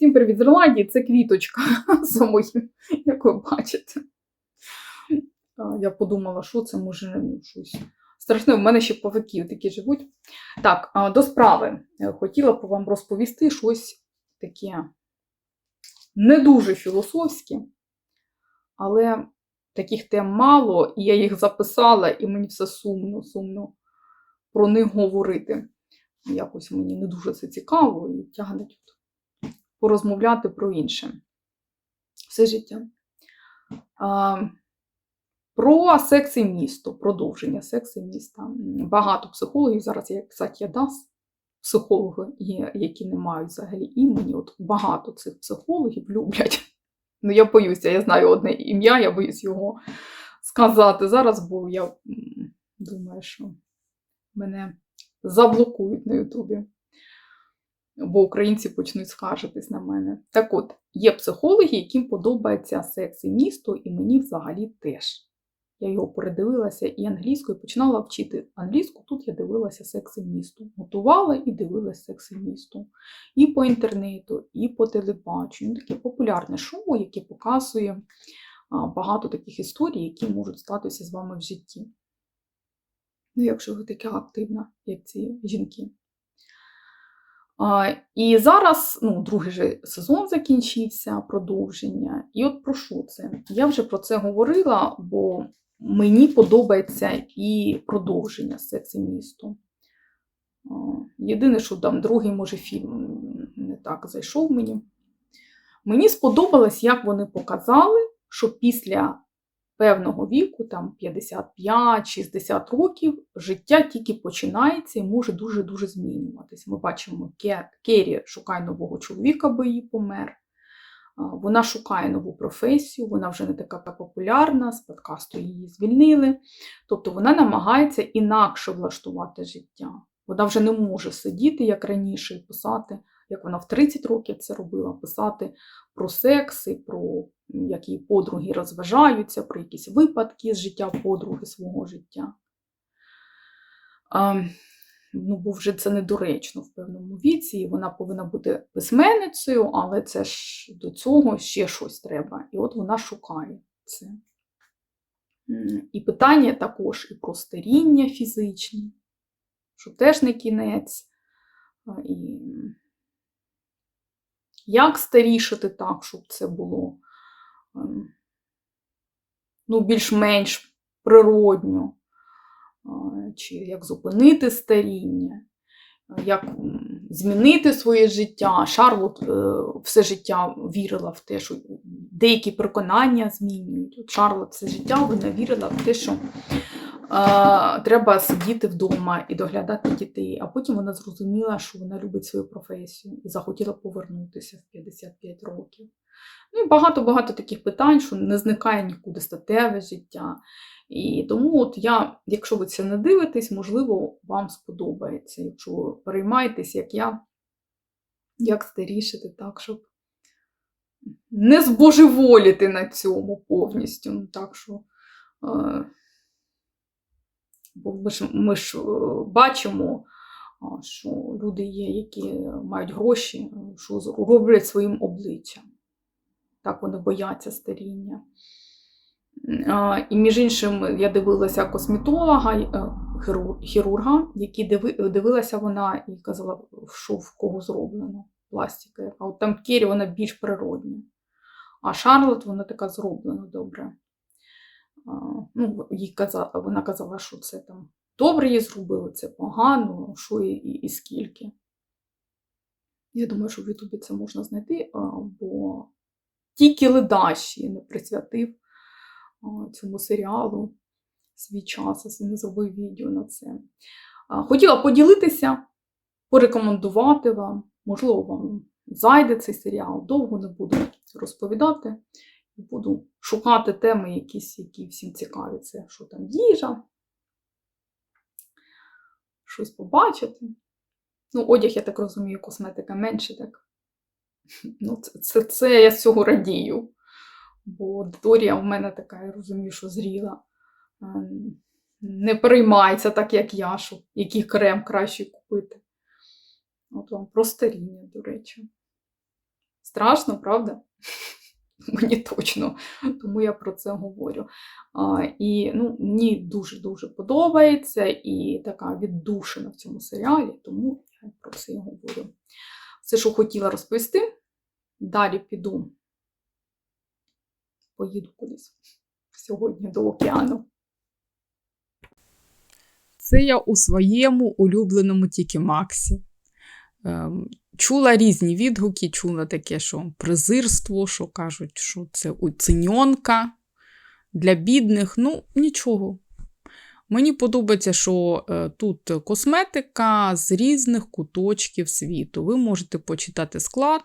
Всім привіт з Ірландії, це квіточка за моїм, як ви бачите. Я подумала, що це може щось. Страшне, в мене ще павики такі живуть. Так, до справи. Хотіла б вам розповісти щось таке не дуже філософське, але таких тем мало, і я їх записала, і мені все сумно, сумно про них говорити. Якось мені не дуже це цікаво і тягне тут порозмовляти про інше. Все життя. Про секс і місто, продовження секс і міста. Багато психологів зараз, як кстати, ДАС, психологи які не мають взагалі імені. От багато цих психологів люблять. Ну, я боюся, я знаю одне ім'я, я боюсь його сказати зараз, бо я думаю, що мене заблокують на Ютубі бо українці почнуть скаржитись на мене. Так от, є психологи, яким подобається секс і місто, і мені взагалі теж. Я його передивилася і англійською починала вчити англійську. Тут я дивилася секс і місто. Готувала і дивилася секс і місто. І по інтернету, і по телебаченню. Таке популярне шоу, яке показує багато таких історій, які можуть статися з вами в житті. Ну, якщо ви така активна, як ці жінки. І зараз ну, другий же сезон закінчився, продовження. І от про що це? Я вже про це говорила, бо мені подобається і продовження секс і місто. Єдине, що там другий, може, фільм не так зайшов мені. Мені сподобалось, як вони показали, що після певного віку, там 55-60 років, життя тільки починається і може дуже-дуже змінюватися. Ми бачимо, Ке- Керрі шукає нового чоловіка, бо її помер. Вона шукає нову професію, вона вже не така популярна, з подкасту її звільнили. Тобто вона намагається інакше влаштувати життя. Вона вже не може сидіти, як раніше, і писати, як вона в 30 років це робила, писати про секс і про м, як її подруги розважаються, про якісь випадки з життя подруги свого життя. А, ну, бо вже це недоречно в певному віці, і вона повинна бути письменницею, але це ж до цього ще щось треба. І от вона шукає це. І питання також і про старіння фізичне, що теж не кінець. І як старішати так, щоб це було ем, ну, більш-менш природньо, чи як зупинити старіння, як змінити своє життя. Шарлот е, все життя вірила в те, що деякі переконання змінюють. От Шарлот все життя вона вірила в те, що треба сидіти вдома і доглядати дітей. А потім вона зрозуміла, що вона любить свою професію і захотіла повернутися в 55 років. Ну і багато-багато таких питань, що не зникає нікуди статеве життя. І тому, от я, якщо ви це не дивитесь, можливо, вам сподобається, якщо ви переймаєтесь, як я, як старішити так, щоб не збожеволіти на цьому повністю. Ну, так що, е, бо ми ж, ми ж е, бачимо, що люди є, які мають гроші, е, що роблять своїм обличчям. Так вони бояться старіння. І між іншим, я дивилася косметолога, е, хірурга, який дивилася вона і казала, що в кого зроблено пластика. А от там Кері вона більш природня. А Шарлот вона така зроблена добре. Ну, їй казала, вона казала, що це там добре їй зробили, це погано, що і, і, і скільки. Я думаю, що в Ютубі це можна знайти, бо тільки ледащі не присвятив цьому серіалу свій час, не зробив відео на це. Хотіла поділитися, порекомендувати вам, можливо, вам зайде цей серіал, довго не буду розповідати. Буду шукати теми, якісь, які всім цікаві. Це що там їжа, щось побачити. Ну, одяг, я так розумію, косметика менше так. Ну, це, це, це я з цього радію. Бо аудиторія в мене така, я розумію, що зріла. Ем, Не переймається так, як я, що який крем краще купити. От вам про старіння, до речі. Страшно, правда? Мені точно, тому я про це говорю. А, і ну, мені дуже-дуже подобається і така віддушина в цьому серіалі, тому я про це і говорю. Все, що хотіла розповісти, далі піду. Поїду кудись сьогодні до океану. Це я у своєму улюбленому Тікі Максі. Чула різні відгуки, чула таке, що презирство, що кажуть, що це оціньонка для бідних. Ну, нічого. Мені подобається, що е, тут косметика з різних куточків світу. Ви можете почитати склад,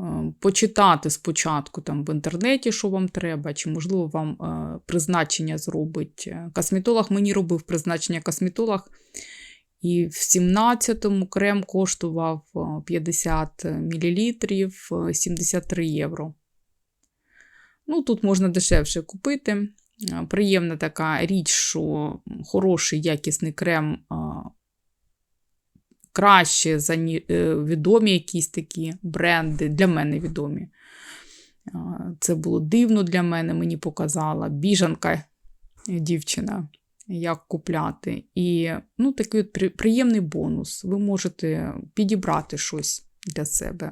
е, почитати спочатку там в інтернеті, що вам треба, чи, можливо, вам е, призначення зробить. Косметолог мені робив призначення косметолог. І в 17-му крем коштував е, 50 мл 73 євро. Ну, тут можна дешевше купити. Е, Приємна така річ, що хороший якісний крем е, краще за е, відомі якісь такі бренди, для мене відомі. Це було дивно для мене, мені показала біжанка дівчина як купляти. І ну, такий от при- приємний бонус. Ви можете підібрати щось для себе.